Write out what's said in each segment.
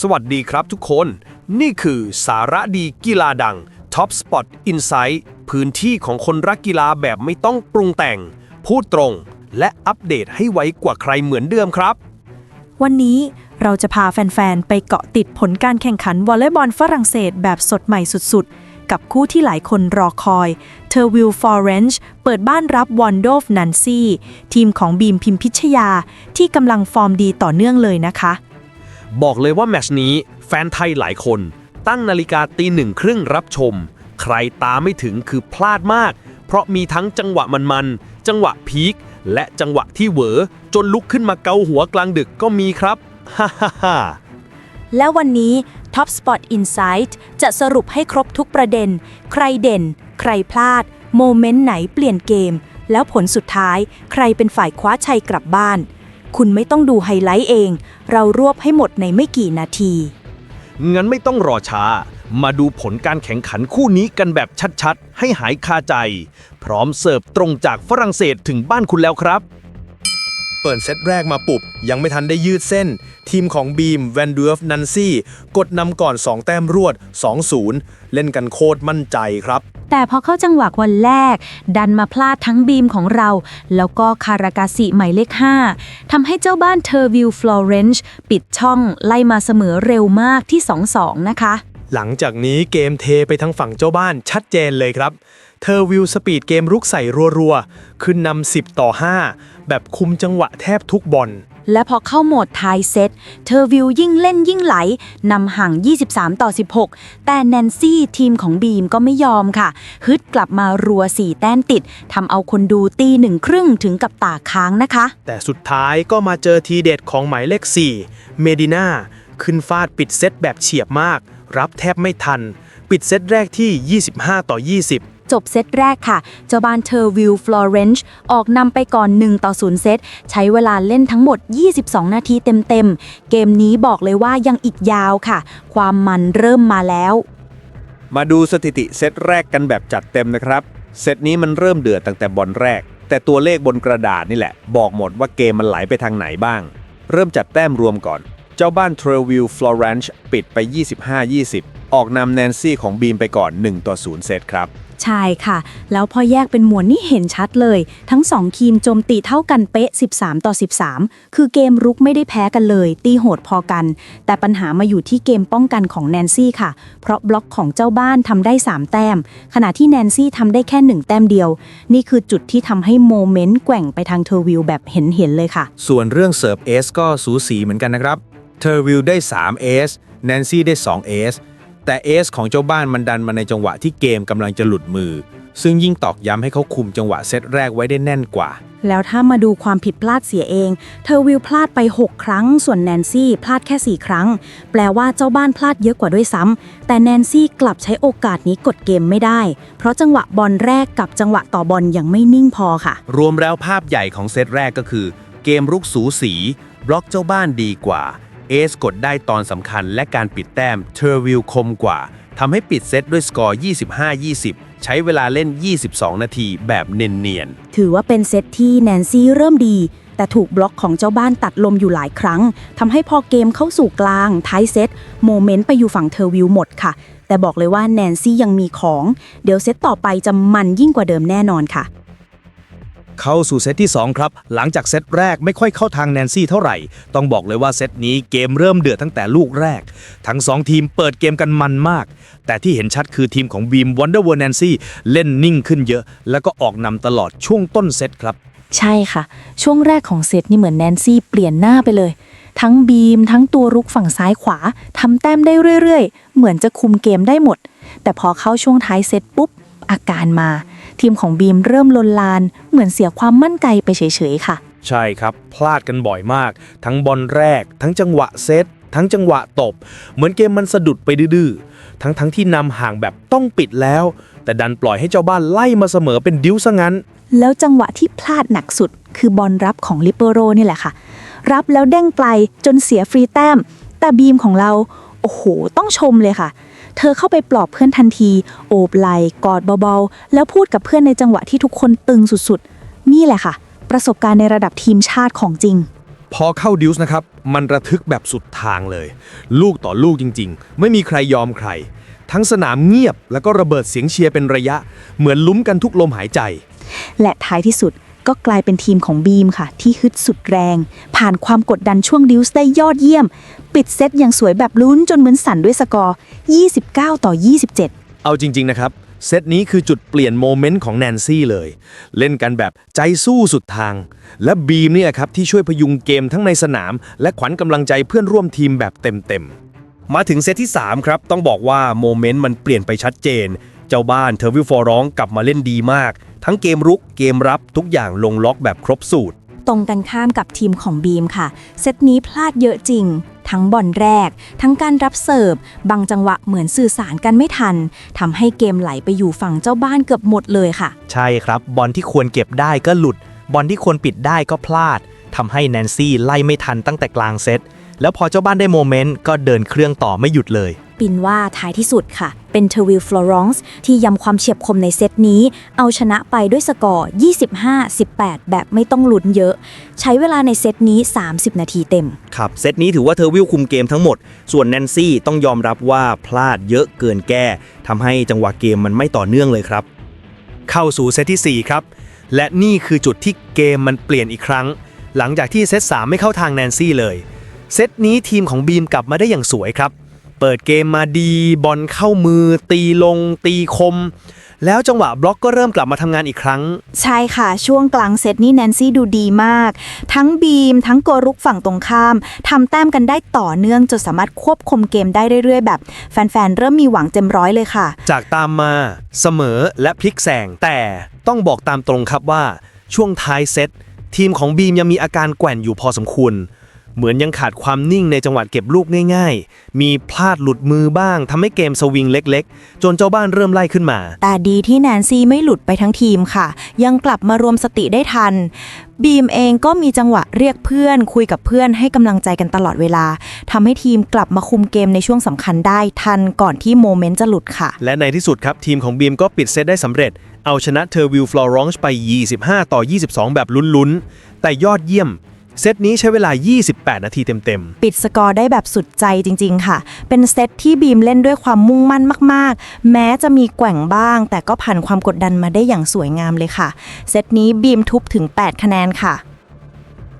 สวัสดีครับทุกคน นี่คือสาระดีกีฬาดัง Top Spot Insight พื้นที่ของคนรักกีฬาแบบไม่ต้องปรุงแต่ง พูดตรง และอัปเดตให้ไวกว่าใครเหมือนเดิมครับ วันนี้เราจะพาแฟน ๆ ไปเกาะติดผลการแข่งขันวอลเลย์บอลฝรั่งเศสแบบสดใหม่สุด ๆ กับคู่ที่หลายคนรอคอย เทอร์วิลฟอร์เรนจ์เปิดบ้านรับวอนโดฟนันซี่ ทีมของบีมพิมพิชยา ที่กำลังฟอร์มดีต่อเนื่องเลยนะคะ บอกเลยว่าแมชนี้แฟนไทยหลายคน ตั้งนาฬิกาตีหนึ่งครึ่งรับชม ใครตาไม่ถึงคือพลาดมาก เพราะมีทั้งจังหวะมันๆ จังหวะพีคและจังหวะที่เหวอ จนลุกขึ้นมาเกาหัวกลางดึกก็มีครับ ฮ่าฮ่าฮ่าและวันนี้ Top Spot Insight จะสรุปให้ครบทุกประเด็น ใครเด่น ใครพลาด โมเมนต์ไหนเปลี่ยนเกม แล้วผลสุดท้าย ใครเป็นฝ่ายคว้าชัยกลับบ้าน คุณไม่ต้องดูไฮไลท์เอง เรารวบให้หมดในไม่กี่นาที งั้นไม่ต้องรอช้า มาดูผลการแข่งขันคู่นี้กันแบบชัดๆ ให้หายคาใจ พร้อมเสิร์ฟตรงจากฝรั่งเศสถึงบ้านคุณแล้วครับ เปิดเซตแรกมาปุบ ยังไม่ทันได้ยืดเส้น ทีมของบีมแวนดูฟนันซี่กดนำก่อน 2 แต้มรวด 2-0 เล่นกันโคตรมั่นใจครับ แต่พอเข้าจังหวะวันแรก ดันมาพลาดทั้งบีมของเรา แล้วก็คารากาสิหมายเลข 5ทำให้เจ้าบ้านเทอร์วิลฟลอเรนจ์ปิดช่องไล่มาเสมอเร็วมากที่ 2-2 นะคะ หลังจากนี้เกมเทไปทั้งฝั่งเจ้าบ้านชัดเจนเลยครับ เธอวิวสปีดเกมรุกใส่รัวๆ ขึ้นนำ 10 ต่อ 5 แบบคุมจังหวะแทบทุกบอล และพอเข้าโหมดท้ายเซตเทอร์วิลยิ่งเล่นยิ่งไหลนำห่าง 23 ต่อ 16 แต่แนนซี่ทีมของบีมก็ไม่ยอมค่ะ ฮึดกลับมารัว 4 แต้มติดทำเอาคนดูตีหนึ่งครึ่งถึงกับตาค้างนะคะ แต่สุดท้ายก็มาเจอทีเด็ดของหมายเลข 4 เมดิน่าขึ้นฟาดปิดเซตแบบเฉียบมาก รับแทบไม่ทัน ปิดเซตแรกที่ 25 ต่อ 20 จบเซตแรกค่ะ เจ้าบ้านเทอร์วิลฟลอเรนจ์ออกนำไปก่อน 1 ต่อ 0 เซต ใช้เวลาเล่นทั้งหมด 22 นาทีเต็มๆ เกมนี้บอกเลยว่ายังอีกยาวค่ะ ความมันเริ่มมาแล้ว มาดูสถิติเซตแรกกันแบบจัดเต็มนะครับ เซตนี้มันเริ่มเดือดตั้งแต่บอลแรก แต่ตัวเลขบนกระดาษนี่แหละ บอกหมดว่าเกมมันไหลไปทางไหนบ้าง เริ่มจัดแต้มรวมก่อน เจ้าบ้านเทรวิลฟลอเรนช์ปิดไป 25-20 ออกนำแนนซี่ของบีมไปก่อน 1 ต่อ 0 เซตครับ ใช่ค่ะ แล้วพอแยกเป็นหมวดนี่เห็นชัดเลย ทั้ง 2 ทีมโจมตีเท่ากันเป๊ะ 13 ต่อ 13 คือเกมรุกไม่ได้แพ้กันเลย ตีโหดพอกัน แต่ปัญหามาอยู่ที่เกมป้องกันของแนนซี่ค่ะ เพราะบล็อกของเจ้าบ้านทำได้ 3 แต้ม ขณะที่แนนซี่ทำได้แค่ 1 แต้มเดียว นี่คือจุดที่ทำให้โมเมนต์แกว่งไปทางเทอร์วิลแบบเห็นๆเลยค่ะ ส่วนเรื่องเสิร์ฟเอสก็สูสีเหมือนกันนะครับเทอร์วิลได้3เอสแนนซี่ได้2เอส แต่เอสของเจ้าบ้านมันดันมาในจังหวะที่เกมกำลังจะหลุดมือ ซึ่งยิ่งตอกย้ำให้เขาคุมจังหวะเซตแรกไว้ได้แน่นกว่า แล้วถ้ามาดูความผิดพลาดเสียเอง เธอวิลพลาดไป 6 ครั้ง ส่วนแนนซี่พลาดแค่ 4 ครั้ง แปลว่าเจ้าบ้านพลาดเยอะกว่าด้วยซ้ำ แต่แนนซี่กลับใช้โอกาสนี้กดเกมไม่ได้ เพราะจังหวะบอลแรกกับจังหวะต่อบอลยังไม่นิ่งพอค่ะ รวมแล้วภาพใหญ่ของเซตแรกก็คือ เกมรุกสูสี บล็อกเจ้าบ้านดีกว่า เอสกดได้ตอนสำคัญและการปิดแต้มเทอร์วิลคมกว่าทำให้ปิดเซตด้วยสกอร์ 25-20 ใช้เวลาเล่น 22 นาทีแบบเนียนๆ ถือว่าเป็นเซตที่แนนซี่เริ่มดี แต่ถูกบล็อกของเจ้าบ้านตัดลมอยู่หลายครั้งทำให้พอเกมเข้าสู่กลางท้ายเซตโมเมนต์ไปอยู่ฝั่งเทอร์วิลหมดค่ะ แต่บอกเลยว่าแนนซี่ยังมีของ เดี๋ยวเซตต่อไปจะมันยิ่งกว่าเดิมแน่นอนค่ะ เข้าสู่เซตที่ 2 ครับ หลังจากเซตแรกไม่ค่อยเข้าทางแนนซี่เท่าไหร่ ต้องบอกเลยว่าเซตนี้เกมเริ่มเดือดตั้งแต่ลูกแรก ทั้ง 2 ทีมเปิดเกมกันมันมาก แต่ที่เห็นชัดคือทีมของบีมวันเดอร์เวอร์แนนซี่เล่นนิ่งขึ้นเยอะ แล้วก็ออกนำตลอดช่วงต้นเซตครับ ใช่ค่ะ ช่วงแรกของเซตนี่เหมือนแนนซี่เปลี่ยนหน้าไปเลย ทั้งบีม ทั้งตัวรุกฝั่งซ้ายขวาทำแต้มได้เรื่อยๆ เหมือนจะคุมเกมได้หมด แต่พอเข้าช่วงท้ายเซตปุ๊บอาการมา ทีมของบีมเริ่มลนลาน เหมือนเสียความมั่นใจไปเฉยๆค่ะ ใช่ครับ พลาดกันบ่อยมาก ทั้งบอลแรก ทั้งจังหวะเซตทั้งจังหวะตบ เหมือนเกมมันสะดุดไปดื้อๆทั้งทั้งที่นำห่างแบบต้องปิดแล้ว แต่ดันปล่อยให้เจ้าบ้านไล่มาเสมอเป็นดิ้วซะงั้น แล้วจังหวะที่พลาดหนักสุด คือบอลรับของลิเปโรนี่แหละค่ะ รับแล้วเด้งไกลจนเสียฟรีแต้ม แต่บีมของเรา โอ้โห ต้องชมเลยค่ะ เธอเข้าไปปลอบเพื่อนทันที โอบไหล่กอดเบาๆ แล้วพูดกับเพื่อนในจังหวะที่ทุกคนตึงสุดๆ นี่แหละค่ะ ประสบการณ์ในระดับทีมชาติของจริง พอเข้าดิวส์นะครับ มันระทึกแบบสุดทางเลย ลูกต่อลูกจริงๆ ไม่มีใครยอมใคร ทั้งสนามเงียบแล้วก็ระเบิดเสียงเชียร์เป็นระยะ เหมือนลุ้มกันทุกลมหายใจ และท้ายที่สุด ก็กลายเป็นทีมของบีมค่ะ ที่ฮึดสุดแรง ผ่านความกดดันช่วงดิวส์ได้ยอดเยี่ยม ปิดเซตอย่างสวยแบบลุ้นจนเหมือนสั่นด้วยสกอร์ 29 ต่อ 27 เอาจริง ๆ นะครับ เซตนี้คือจุดเปลี่ยนโมเมนต์ของแนนซี่เลย เล่นกันแบบใจสู้สุดทาง และบีมเนี่ยครับ ที่ช่วยพยุงเกมทั้งในสนาม และขวัญกำลังใจเพื่อนร่วมทีมแบบเต็มๆมาถึงเซตที่ 3 ครับ ต้องบอกว่าโมเมนต์มันเปลี่ยนไปชัดเจน เจ้าบ้านเทอร์วิลฟอร์ร้องกลับมาเล่นดีมาก ทั้งเกมรุกเกมรับทุกอย่างลงล็อกแบบครบสูตร ตรงกันข้ามกับทีมของบีมค่ะ เซตนี้พลาดเยอะจริง ทั้งบอลแรก ทั้งการรับเสิร์ฟ บางจังหวะเหมือนสื่อสารกันไม่ทันทำให้เกมไหลไปอยู่ฝั่งเจ้าบ้านเกือบหมดเลยค่ะ ใช่ครับ บอลที่ควรเก็บได้ก็หลุด บอลที่ควรปิดได้ก็พลาดทำให้แนนซี่ไล่ไม่ทันตั้งแต่กลางเซตแล้วพอเจ้าบ้านได้โมเมนต์ก็เดินเครื่องต่อไม่หยุดเลย ปินว่าท้ายที่สุดค่ะ เป็นเทวิลฟลอรองซ์ที่ย้ำความเฉียบคมในเซตนี้ เอาชนะไปด้วยสกอร์ 25-18 แบบไม่ต้องลุ้นเยอะ ใช้เวลาในเซตนี้ 30 นาทีเต็ม ครับ เซตนี้ถือว่าเทวิลคุมเกมทั้งหมด ส่วนแนนซี่ต้องยอมรับว่าพลาดเยอะเกินแก้ทำให้จังหวะเกมมันไม่ต่อเนื่องเลยครับ เข้าสู่เซตที่ 4 ครับ และนี่คือจุดที่เกมมันเปลี่ยนอีกครั้ง หลังจากที่เซต3ไม่เข้าทางแนนซี่เลย เซตนี้ทีมของบีมกลับมาได้อย่างสวยครับ เปิดเกมมาดีบอลเข้ามือ ตีลง ตีคม แล้วจังหวะบล็อกก็เริ่มกลับมาทำงานอีกครั้ง ใช่ค่ะ ช่วงกลางเซตนี้แนนซี่ดูดีมาก ทั้งบีม ทั้งโกรุกฝั่งตรงข้ามทำแต้มกันได้ต่อเนื่องจนสามารถควบคุมเกมได้เรื่อยๆ แบบ แฟนๆ เริ่มมีหวังเต็มร้อยเลยค่ะ จากตามมาเสมอและพลิกแซงแต่ต้องบอกตามตรงครับว่า ช่วงท้ายเซตทีมของบีมยังมีอาการแกว่นอยู่พอสมควร เหมือนยังขาดความนิ่งในจังหวะเก็บลูกง่ายๆ มีพลาดหลุดมือบ้างทำให้เกมสวิงเล็กๆ จนเจ้าบ้านเริ่มไล่ขึ้นมา แต่ดีที่แนนซี่ไม่หลุดไปทั้งทีมค่ะ ยังกลับมารวมสติได้ทัน บีมเองก็มีจังหวะเรียกเพื่อน คุยกับเพื่อนให้กำลังใจกันตลอดเวลาทำให้ทีมกลับมาคุมเกมในช่วงสำคัญได้ทันก่อนที่โมเมนต์จะหลุดค่ะ และในที่สุดครับทีมของบีมก็ปิดเซตได้สำเร็จเอาชนะเทอร์วิลฟลอรองซ์ไป 25 ต่อ 22 แบบลุ้นๆ แต่ยอดเยี่ยม เซตนี้ใช้เวลา 28 นาทีเต็มๆปิดสกอร์ได้แบบสุดใจจริง ๆ ค่ะ เป็นเซตที่บีมเล่นด้วยความมุ่งมั่นมาก ๆ แม้จะมีแกว่งบ้าง แต่ก็ผ่านความกดดันมาได้อย่างสวยงามเลยค่ะ เซตนี้บีมทุบถึง 8 คะแนนค่ะ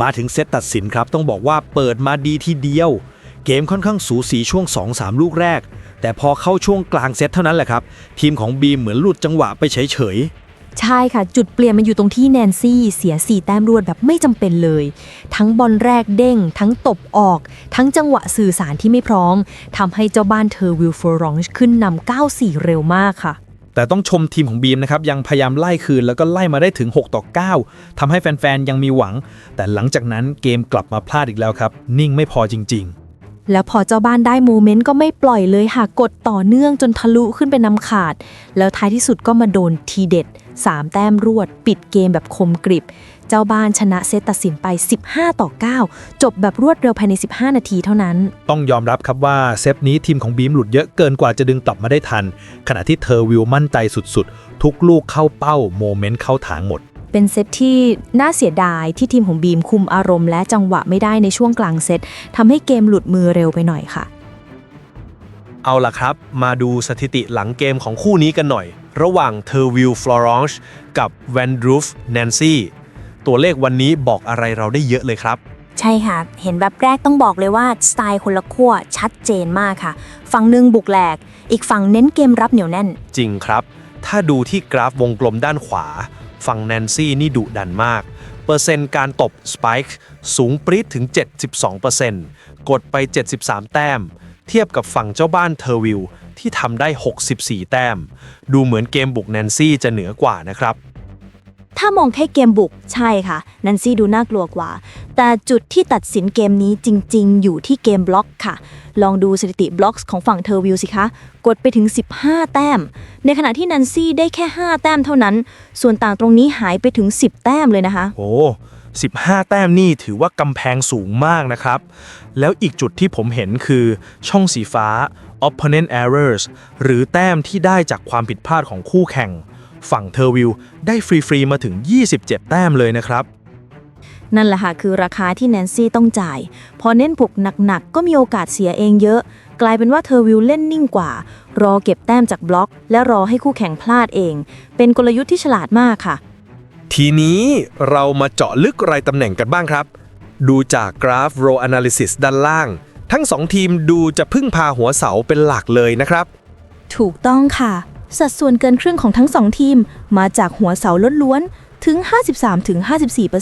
มาถึงเซตตัดสินครับ ต้องบอกว่าเปิดมาดีทีเดียว เกมค่อนข้างสูสีช่วง 2-3 ลูกแรก แต่พอเข้าช่วงกลางเซตเท่านั้นแหละครับ ทีมของบีมเหมือนหลุดจังหวะไปเฉย ใช่ค่ะ จุดเปลี่ยนมันอยู่ตรงที่แนนซี่เสีย4แต้มรวดแบบไม่จำเป็นเลย ทั้งบอลแรกเด้ง ทั้งตบออก ทั้งจังหวะสื่อสารที่ไม่พร้อมทำให้เจ้าบ้านเธอวิลฟอรองขึ้นนำ9-4 เร็วมากค่ะๆแต่ต้องชมทีมของบีมนะครับ ยังพยายามไล่คืนแล้วก็ไล่มาได้ถึง 6 ต่อ 9ทำให้แฟน ๆ ยังมีหวัง แต่หลังจากนั้นเกมกลับมาพลาดอีกแล้วครับ นิ่งไม่พอจริง ๆ แล้วพอเจ้าบ้านได้โมเมนต์ก็ไม่ปล่อยเลยค่ะกดต่อเนื่องจนทะลุขึ้นไปนำขาด แล้วท้ายที่สุดก็มาโดนทีเด็ด 3 แต้มรวด ปิดเกมแบบคมกริบ เจ้าบ้านชนะเซตตัดสินไป 15 ต่อ 9 จบแบบรวดเร็วภายใน 15 นาทีเท่านั้น ต้องยอมรับครับว่าเซฟนี้ทีมของบีมหลุดเยอะเกินกว่าจะดึงกลับมาได้ทัน ขณะที่เธอวิวมั่นใจสุดๆ ทุกลูกเข้าเป้าโมเมนต์เข้าถางหมดเป็นเซตที่น่าเสียดายที่ทีมของบีมคุมอารมณ์และจังหวะไม่ได้ในช่วงกลางเซตทำให้เกมหลุดมือเร็วไปหน่อยค่ะ เอาล่ะครับ มาดูสถิติหลังเกมของคู่นี้กันหน่อย ระหว่างเทอร์วิลฟลอรองซ์กับแวนดรูฟแนนซี่ตัวเลขวันนี้บอกอะไรเราได้เยอะเลยครับ ใช่ค่ะ เห็นแบบแรกต้องบอกเลยว่า สไตล์คนละขั้วชัดเจนมากค่ะ ฝั่งหนึ่งบุกแหลก อีกฝั่งเน้นเกมรับเหนียวแน่น จริงครับ ถ้าดูที่กราฟวงกลมด้านขวา ฝั่งแนนซี่นี่ดุดันมาก เปอร์เซ็นต์การตบสไปค์สูงปรี๊ดถึง 72%กดไป 73 แต้ม เทียบกับฝั่งเจ้าบ้านเทอร์วิล ที่ทำได้ 64 แต้ม ดูเหมือนเกมบุกแนนซี่จะเหนือกว่านะครับ ถ้ามองแค่เกมบุกใช่ค่ะนันซี่ดูน่ากลัวกว่า แต่จุดที่ตัดสินเกมนี้จริง ๆ อยู่ที่เกมบล็อกค่ะ ลองดูสถิติบล็อกของฝั่งเทอร์วิลสิคะ กดไปถึง 15 แต้ม ในขณะที่นันซี่ได้แค่ 5 แต้มเท่านั้น ส่วนต่างตรงนี้หายไปถึง 10 แต้มเลยนะคะ โอ้ 15 แต้มนี่ถือว่ากำแพงสูงมากนะครับ แล้วอีกจุดที่ผมเห็นคือช่องสีฟ้า opponent errors หรือแต้มที่ได้จากความผิดพลาดของคู่แข่ง ฝั่งเทอร์วิลได้ฟรี ๆ มาถึง 27 แต้มเลยนะครับ นั่นแหละค่ะคือราคาที่แนนซี่ต้องจ่าย พอเน้นบุกหนัก ๆ ก็มีโอกาสเสียเองเยอะ กลายเป็นว่าเธอวิวเล่นนิ่งกว่า รอเก็บแต้มจากบล็อก และรอให้คู่แข่งพลาดเอง เป็นกลยุทธ์ที่ฉลาดมากค่ะ ทีนี้เรามาเจาะลึกรายตำแหน่งกันบ้างครับ ดูจากกราฟ row analysis ด้านล่าง ทั้งสองทีมดูจะพึ่งพาหัวเสาเป็นหลักเลยนะครับ ถูกต้องค่ะ สัดส่วนเกินครึ่งของทั้งสองทีม มาจากหัวเสาล้วนๆถึง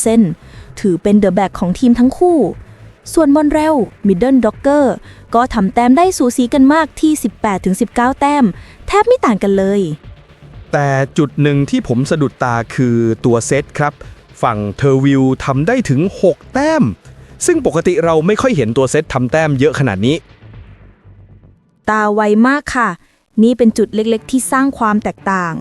53-54%ถือเป็นเดอะแบ็กของทีมทั้งคู่ ส่วนมอนเรลมิดเดิลด็อกเกอร์ก็ทำแต้มได้สูสีกันมากที่ 18-19 แต้ม แทบไม่ต่างกันเลย แต่จุดหนึ่งที่ผมสะดุดตาคือตัวเซตครับ ฝั่งเทอร์วิวทำได้ถึง 6 แต้ม ซึ่งปกติเราไม่ค่อยเห็นตัวเซตทำแต้มเยอะขนาดนี้ ตาไวมากค่ะ นี่เป็นจุดเล็กๆ ที่สร้างความแตกต่าง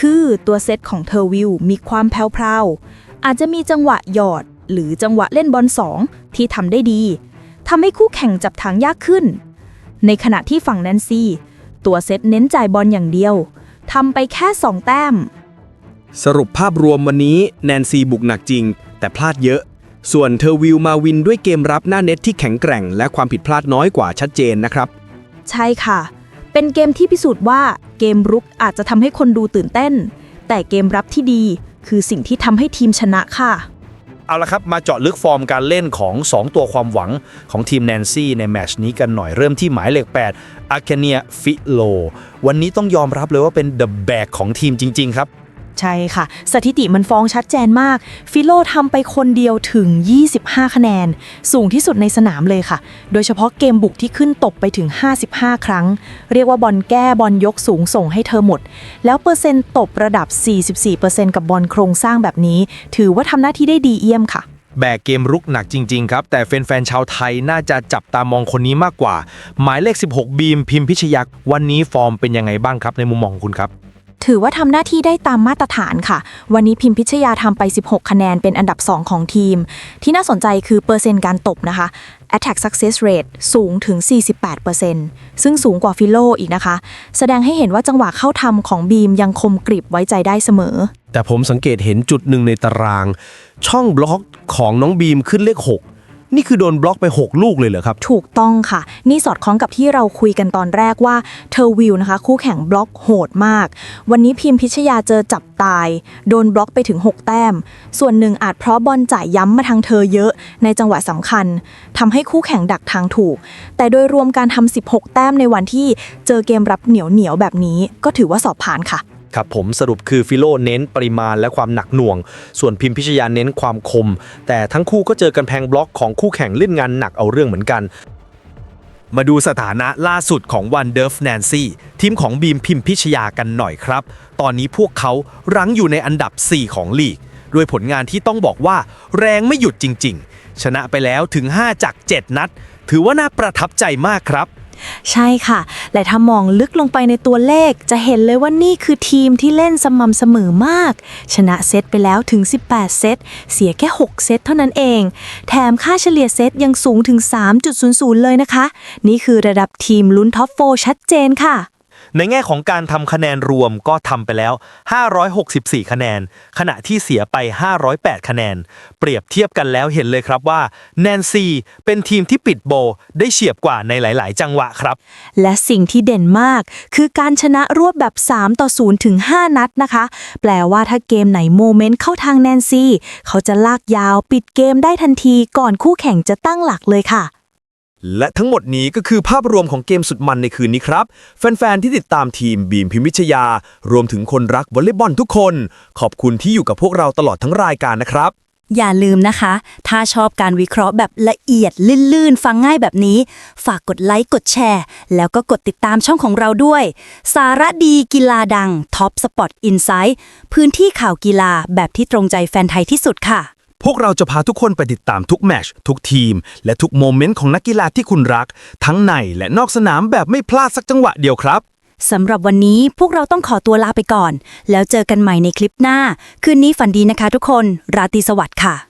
คือตัวเซตของเทอร์วิวมีความแพรวๆอาจจะมีจังหวะหยอด หรือจังหวะเล่นบอลสองที่ทำได้ดีทำให้คู่แข่งจับทางยากขึ้น ในขณะที่ฝั่งแนนซี่ ตัวเซตเน้นจ่ายบอลอย่างเดียว ทำไปแค่ 2 แต้ม สรุปภาพรวมวันนี้แนนซีบุกหนักจริง แต่พลาดเยอะ ส่วนเทอร์วิวมาวินด้วยเกมรับหน้าเน็ตที่แข็งแกร่ง และความผิดพลาดน้อยกว่าชัดเจนนะครับ ใช่ค่ะ เป็นเกมที่พิสูจน์ว่าเกมรุกอาจจะทำให้คนดูตื่นเต้น แต่เกมรับที่ดีคือสิ่งที่ทำให้ทีมชนะค่ะ เอาละครับ มาเจาะลึกฟอร์มการเล่นของ 2 ตัวความหวังของทีมแนนซี่ในแมชนี้กันหน่อยเริ่มที่หมายเลข8อาเคเนียฟิโล วันนี้ต้องยอมรับเลยว่าเป็นเดอะแบกของทีมจริง ๆ ครับ ใช่ค่ะ สถิติมันฟ้องชัดเจนมาก ฟิโลทำไปคนเดียวถึง 25 คะแนน สูงที่สุดในสนามเลยค่ะ โดยเฉพาะเกมบุกที่ขึ้นตบไปถึง 55 ครั้ง เรียกว่าบอลแก้บอลยกสูงส่งให้เธอหมด แล้วเปอร์เซ็นต์ตบระดับ 44%กับบอลโครงสร้างแบบนี้ ถือว่าทำหน้าที่ได้ดีเยี่ยมค่ะแบกเกมรุกหนักจริง ๆ ครับ แต่แฟนๆชาวไทยน่าจะจับตามองคนนี้มากกว่า หมายเลข 16 บีมพิมพิชยักษ์วันนี้ฟอร์มเป็นยังไงบ้างครับในมุมมองของคุณครับ ถือว่าทำหน้าที่ได้ตามมาตรฐานค่ะ วันนี้พิมพิชยาทำไป 16 คะแนนเป็นอันดับ 2 ของทีม ที่น่าสนใจคือเปอร์เซ็นต์การตบนะคะ attack success rate สูงถึง 48%ซึ่งสูงกว่าฟิโลอีกนะคะ แสดงให้เห็นว่าจังหวะเข้าทำของบีมยังคมกริบไว้ใจได้เสมอ แต่ผมสังเกตเห็นจุดหนึ่งในตาราง ช่องบล็อกของน้องบีมขึ้นเลข 6 นี่คือโดนบล็อกไป 6 ลูกเลยเหรอครับ ถูกต้องค่ะ นี่สอดคล้องกับที่เราคุยกันตอนแรกว่าเธอวิวนะคะ คู่แข่งบล็อกโหดมาก วันนี้พิมพิชยาเจอจับตาย โดนบล็อกไปถึง 6 แต้ม ส่วนหนึ่งอาจเพราะบอลจ่ายย้ำมาทางเธอเยอะในจังหวะสำคัญทำให้คู่แข่งดักทางถูก แต่โดยรวมการทำ16 แต้มในวันที่เจอเกมรับเหนียวเหนียวแบบนี้ ก็ถือว่าสอบผ่านค่ะ ครับผมสรุปคือฟิโลเน้นปริมาณและความหนักหน่วง ส่วนพิมพิชยาเน้นความคม แต่ทั้งคู่ก็เจอกำแพงบล็อกของคู่แข่งเล่นงานหนักเอาเรื่องเหมือนกัน มาดูสถานะล่าสุดของวันเด r ฟแนนซี่ทีมของบีมพิมพิชยากันหน่อยครับ ตอนนี้พวกเขารั้งอยู่ในอันดับ 4 ของลีกด้วยผลงานที่ต้องบอกว่าแรงไม่หยุดจริง ๆ ชนะไปแล้วถึง 5 จาก 7 นัด ถือว่าน่าประทับใจมากครับ ใช่ค่ะ และถ้ามองลึกลงไปในตัวเลข จะเห็นเลยว่านี่คือทีมที่เล่นสม่ำเสมอมาก ชนะเซตไปแล้วถึง 18 เซต เสียแค่ 6 เซตเท่านั้นเอง แถมค่าเฉลี่ยเซตยังสูงถึง 3.00 เลยนะคะ นี่คือระดับทีมลุ้นท็อปโฟชัดเจนค่ะ ในแง่ของการทำคะแนนรวมก็ทำไปแล้ว 564 คะแนน ขณะที่เสียไป 508 คะแนน เปรียบเทียบกันแล้วเห็นเลยครับว่าแนนซีเป็นทีมที่ปิดโบได้เฉียบกว่าในหลาย ๆ จังหวะครับ และสิ่งที่เด่นมาก คือการชนะรวบแบบ 3 ต่อ 0 ถึง 5 นัดนะคะ แปลว่าถ้าเกมไหนโมเมนต์เข้าทางแนนซี่เขาจะลากยาวปิดเกมได้ทันทีก่อนคู่แข่งจะตั้งหลักเลยค่ะ และทั้งหมดนี้ก็คือภาพรวมของเกมสุดมันในคืนนี้ครับ แฟน ๆ ที่ติดตามทีมบีมพิมพิชยา รวมถึงคนรักวอลเลย์บอลทุกคน ขอบคุณที่อยู่กับพวกเราตลอดทั้งรายการนะครับ อย่าลืมนะคะ ถ้าชอบการวิเคราะห์แบบละเอียดลื่นๆ ฟังง่ายแบบนี้ ฝากกดไลค์กดแชร์ แล้วก็กดติดตามช่องของเราด้วย สาระดีกีฬาดังท็อปสปอตอินไซต์พื้นที่ข่าวกีฬาแบบที่ตรงใจแฟนไทยที่สุดค่ะ พวกเราจะพาทุกคนไปติดตามทุกแมชทุกทีม และทุกโมเมนต์ของนักกีฬาที่คุณรัก ทั้งในและนอกสนามแบบไม่พลาดสักจังหวะเดียวครับ สำหรับวันนี้พวกเราต้องขอตัวลาไปก่อน แล้วเจอกันใหม่ในคลิปหน้า คืนนี้ฝันดีนะคะทุกคน ราตรีสวัสดิ์ค่ะ